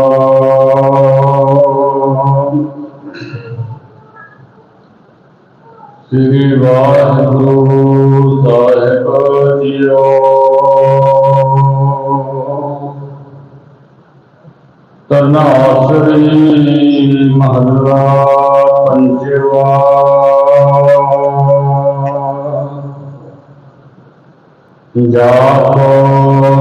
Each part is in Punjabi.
ਸਤਨਾਮ ਸ੍ਰੀ ਵਾਹਿਗੁਰੂ ਸਾਹਿਬ ਜੀਓ ਤਰਨਾਸਰੀ ਮਹੱਲਾ ਪੰਜਵਾ ਜਾਪੋ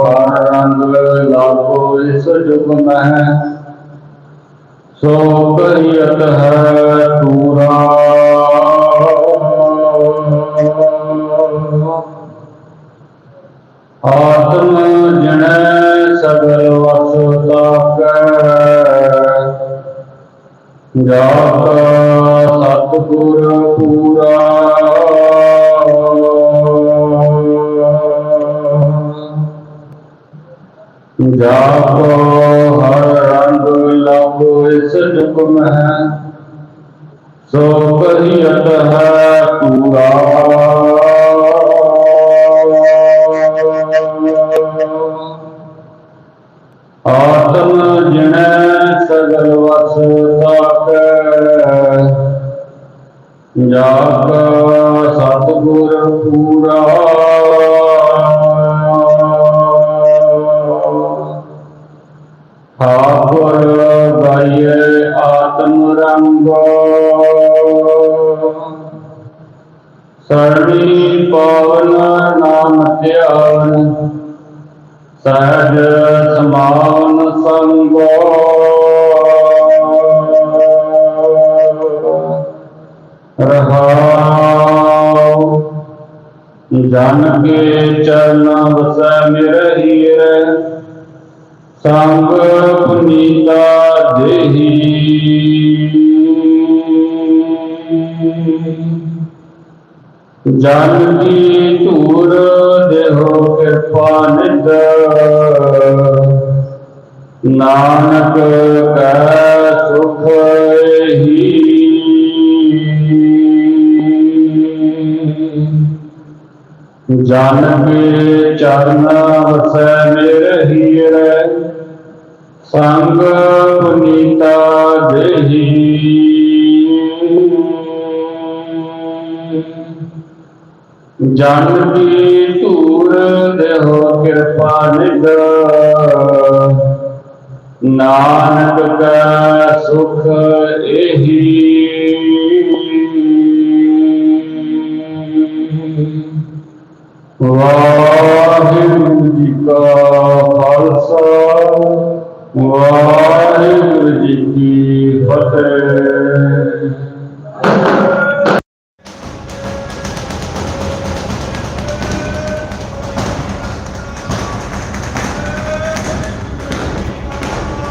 ਹਰ ਰੰਗ ਲਾਗੋ ਇਸ ਜੁਗ ਮਹਿ ਸੋ ਕਰੀਅਤ ਹੈ ਤੂਰਾ ਆਤਮ ਜਣੈ ਸਗਲ ਵਸ ਤਾਕੈ ਜਾਪ ਸਤਿਗੁਰ ਪੂਰਾ। ਜਾਪ ਹਰ ਰੰਗ ਲਾਗੋ ਇਸ ਜੁਗ ਮਹਿ ਸੋ ਕਹੀਅਤ ਹੈ। ਸਰਣੀ ਪਵਨ ਨਾਮ ਧਿਆਨ ਸਹਿਜ ਸਮਾਨ ਸੰਗੋ ਰਹਾਉ ਜਨ ਕੇ ਚਰਨ ਵਸੈ ਮੇਰ ਹੀਰ ਸੰਗ ਪੁਨੀਤਾ ਦੇਹੀ ਜਨ ਕੀ ਧੂਰ ਦੇਹੋ ਕਿਰਪਾ ਨਿਦ। ਨਾਨਕ ਕੈ ਸੁਖ ਹੀ ਜਨ ਕੇ ਚਰਨ ਵਸੈ ਮੇਰ ਹੀਰ। ਸੰਗ ਪੁਨੀਤਾ ਦੇਹੀ। ਜਨ ਕੀ ਧੂਰ ਦੇਹੋ ਕਿਰਪਾ ਨਿਧ ਨਾਨਕ ਕਾ ਸੁਖ ਇਹੀ। ਵਾਹਿਗੁਰੂ ਜੀ ਕਾ ਖਾਲਸਾ। ਵਾਹਿਗੁਰੂ ਜੀ ਕੀ ਫਤਿਹ।